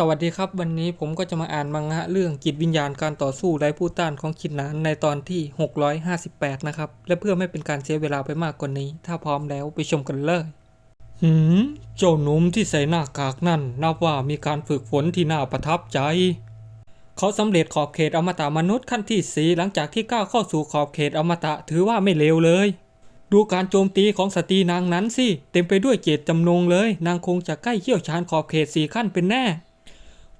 สวัสดีครับวันนี้ผมก็จะมาอ่านมังงะเรื่องจิตวิญญาณการต่อสู้ไร้ผู้ต้านของคินนานในตอนที่ 658 นะครับ และเพื่อไม่เป็นการเสียเวลาไปมากกว่านี้ ถ้าพร้อมแล้วไปชมกันเลย หืม เจ้าหนุ่มที่ใส่หน้ากากนั่น นับว่ามีการฝึกฝนที่น่าประทับใจ เขาสำเร็จขอบเขตอมตะมนุษย์ขั้นที่สีหลังจากที่ก้าวเข้าสู่ขอบเขตอมตะถือว่าไม่เลวเลย ดูการโจมตีของสตรีนางนั้นสิเต็มไปด้วยเจตจำนงเลย นางคงจะใกล้เชี่ยวชาญขอบเขตสีขั้นเป็นแน่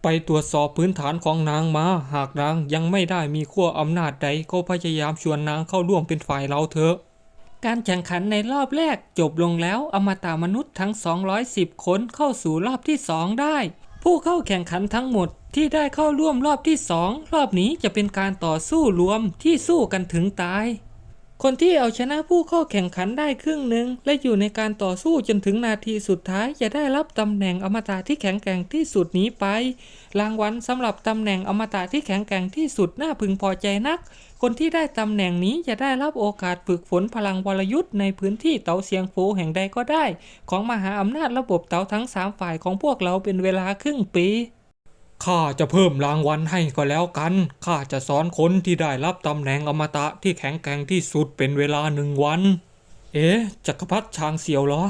ไปตรวจสอบพื้นฐานของนางมา หากนางยังไม่ได้มีขั้วอำนาจใดก็พยายามชวนนางเข้าร่วมเป็นฝ่ายเราเถอะ การแข่งขันในรอบแรกจบลงแล้วอมตะมนุษย์ทั้ง 210 คนเข้าสู่รอบที่ 2 ได้ ผู้เข้าแข่งขันทั้งหมดที่ได้เข้าร่วมรอบที่ 2 รอบนี้จะเป็นการต่อสู้รวมที่สู้กันถึงตาย คนที่เอาชนะผู้เข้าแข่งขันได้ครึ่งหนึ่งและอยู่ในการต่อสู้จนถึงนาทีสุดท้ายจะได้รับตำแหน่งอมตะที่แข็งแกร่งที่สุดนี้ไป รางวัลสำหรับตำแหน่งอมตะที่แข็งแกร่งที่สุดน่าพึงพอใจนัก คนที่ได้ตำแหน่งนี้จะได้รับโอกาสฝึกฝนพลังวรยุทธ์ในพื้นที่เต๋าเสียงโฟแห่งใดก็ได้ ของมหาอำนาจระบบเต๋าทั้งสามฝ่ายของพวกเราเป็นเวลาครึ่งปี ข้าจะเพิ่มรางวัลให้ก็แล้วกัน ข้าจะสอนคนที่ได้รับตำแหน่งอมตะที่แข็งแกร่งที่สุดเป็นเวลาหนึ่งวัน เอ๊ะ จักรพรรดิชางเสียวเหรอ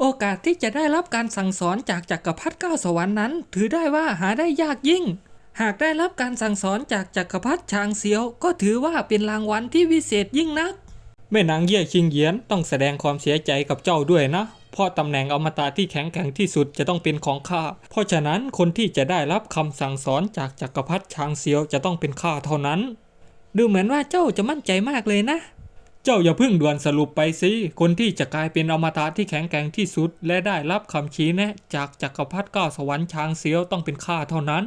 โอกาสที่จะได้รับการสั่งสอนจากจักรพรรดิเก้าสวรรค์นั้น ถือได้ว่าหาได้ยากยิ่ง หากได้รับการสั่งสอนจากจักรพรรดิชางเสียว ก็ถือว่าเป็นรางวัลที่วิเศษยิ่งนัก แม่นางเย่ยชิงเยียนต้องแสดงความเสียใจกับเจ้าด้วยนะ เพราะตำแหน่งอมตะที่แข็งแกร่งที่สุดจะต้องเป็นของข้า เพราะฉะนั้นคนที่จะได้รับคำสั่งสอนจากจักรพรรดิชางเซียวจะต้องเป็นข้าเท่านั้น ดูเหมือนว่าเจ้าจะมั่นใจมากเลยนะ เจ้าอย่าเพิ่งด่วนสรุปไปสิคนที่จะกลายเป็นอมตะที่แข็งแกร่งที่สุด และได้รับคำชี้แนะ จากจักรพรรดิก้าสวรรค์ช้างเซียวต้องเป็นข้าเท่านั้น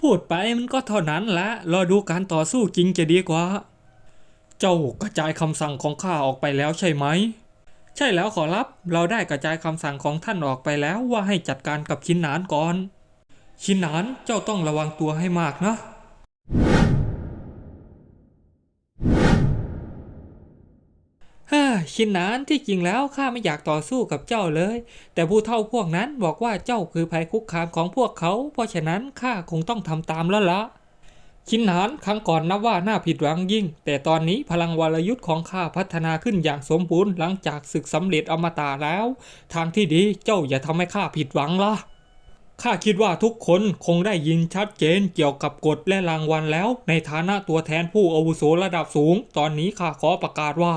พูดไปมันก็เท่านั้นแหละรอดูการต่อสู้จริงจะดีกว่า เจ้ากระจายคำสั่งของข้าออกไปแล้วใช่ไหม ใช่แล้วขอรับ เราได้กระจายคำสั่งของท่านออกไปแล้วว่าให้จัดการกับชินหนานก่อน ชินหนานเจ้าต้องระวังตัวให้มากนะ ฮ่า ชินหนานที่จริงแล้วข้าไม่อยากต่อสู้กับเจ้าเลย แต่ผู้เฒ่าพวกนั้นบอกว่าเจ้าคือภัยคุกคามของพวกเขา เพราะฉะนั้นข้าคงต้องทำตามแล้วละ ชินหนานครั้งก่อนนับว่าน่าผิดหวังยิ่ง แต่ตอนนี้พลังวรยุทธ์ของข้าพัฒนาขึ้นอย่างสมบูรณ์หลังจากศึกสำเร็จอมตะแล้ว ทางที่ดีเจ้าอย่าทำให้ข้าผิดหวังละข้าคิดว่าทุกคนคงได้ยินชัดเจนเกี่ยวกับกฎและรางวัลแล้ว ในฐานะตัวแทนผู้อาวุโสระดับสูง ตอนนี้ข้าขอประกาศว่า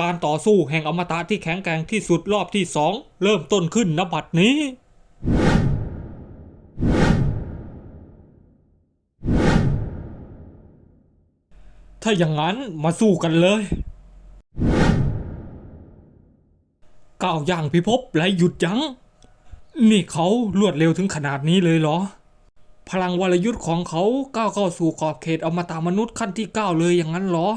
การต่อสู้แห่งอมตะที่แข็งแกร่งที่สุดรอบที่สองเริ่มต้นขึ้นณบัดนี้ ถ้าอย่างนั้นมาสู้กันเลยก้าวย่างพิภพไรหยุดยัง้ง นี่เขารวดเร็วถึงขนาดนี้เลยเหรอ พลังวรยุทธ์ของเขาก้าวเข้าสู่ขอบเขตอมตะมนุษย์ขั้นที่เก้าเลยอย่างนั้นเหรอ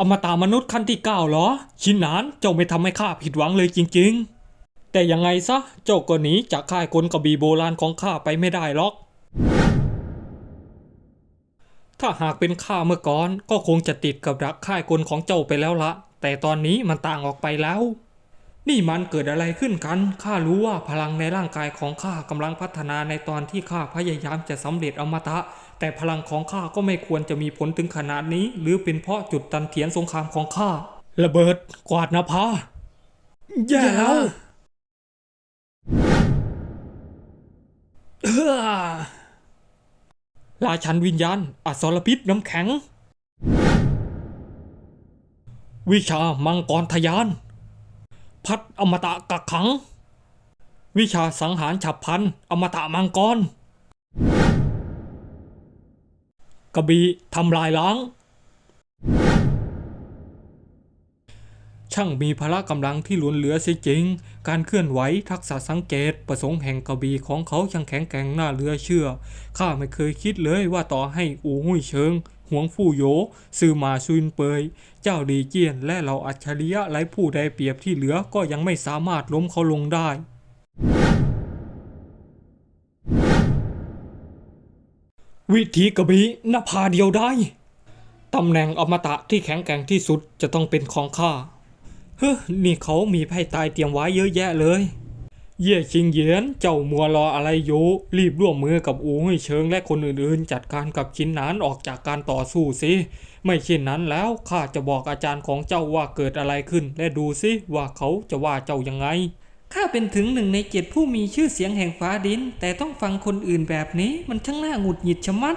อมตะมนุษย์ขั้นที่เก้าเหรอ ชินนานเจ้าไม่ทำให้ข้าผิดหวังเลยจริง ๆ แต่ยังไงซะเจ้าก็หนีจากค่ายคนกระบี่โบราณของข้าไปไม่ได้หรอก ถ้าหากเป็นข้าเมื่อก่อนก็คงจะติดกับดักค่ายกลของเจ้าไปแล้วละ แต่ตอนนี้มันต่างออกไปแล้ว นี่มันเกิดอะไรขึ้นกัน ข้ารู้ว่าพลังในร่างกายของข้ากำลังพัฒนาในตอนที่ข้าพยายามจะสำเร็จอมตะ แต่พลังของข้าก็ไม่ควรจะมีผลถึงขนาดนี้ หรือเป็นเพราะจุดตันเถียนสงครามของข้า ระเบิดกวาดนภาแย่แล้ว ราชันวิญญาณอสรพิษน้ำแข็ง วิชามังกรทยาน พัดอมตะกักขัง วิชาสังหารฉับพลัน อมตะมังกร กบีทำลายล้าง ช่างมีพละกำลังที่ล้วนเหลือเสียจริง การเคลื่อนไหวทักษะสังเกตประสงค์แห่งกระบี่ของเขาช่างแข็งแกร่งน่าเหลือเชื่อ ข้าไม่เคยคิดเลยว่าต่อให้อูหุ่ยเชิงหวงฟู่โยซื่อมาซุนเปย เจ้าดีเจียนและเหล่าอัจฉริยะไร้ผู้ใดเปรียบที่เหลือก็ยังไม่สามารถล้มเขาลงได้วิธีกระบี่นภาเดียวได้ ตำแหน่งอมตะที่แข็งแกร่งที่สุดจะต้องเป็นของข้า ฮ้นี่เขามีไพ่ตายเตรียมไว้เยอะแยะเลย เย่ชิงเหยียน เจ้ามัวรออะไรอยู่รีบร่วมมือกับอูให้เชิงและคนอื่นๆ จัดการกับชิ้นหนานออกจากการต่อสู้สิไม่เช่นนั้นแล้วข้าจะบอกอาจารย์ของเจ้าว่าเกิดอะไรขึ้น และดูสิว่าเขาจะว่าเจ้ายังไงข้าเป็นถึงหนึ่งในเจ็ดผู้มีชื่อเสียงแห่งฟ้าดิน แต่ต้องฟังคนอื่นแบบนี้มันช่างน่าหงุดหงิดชะมัด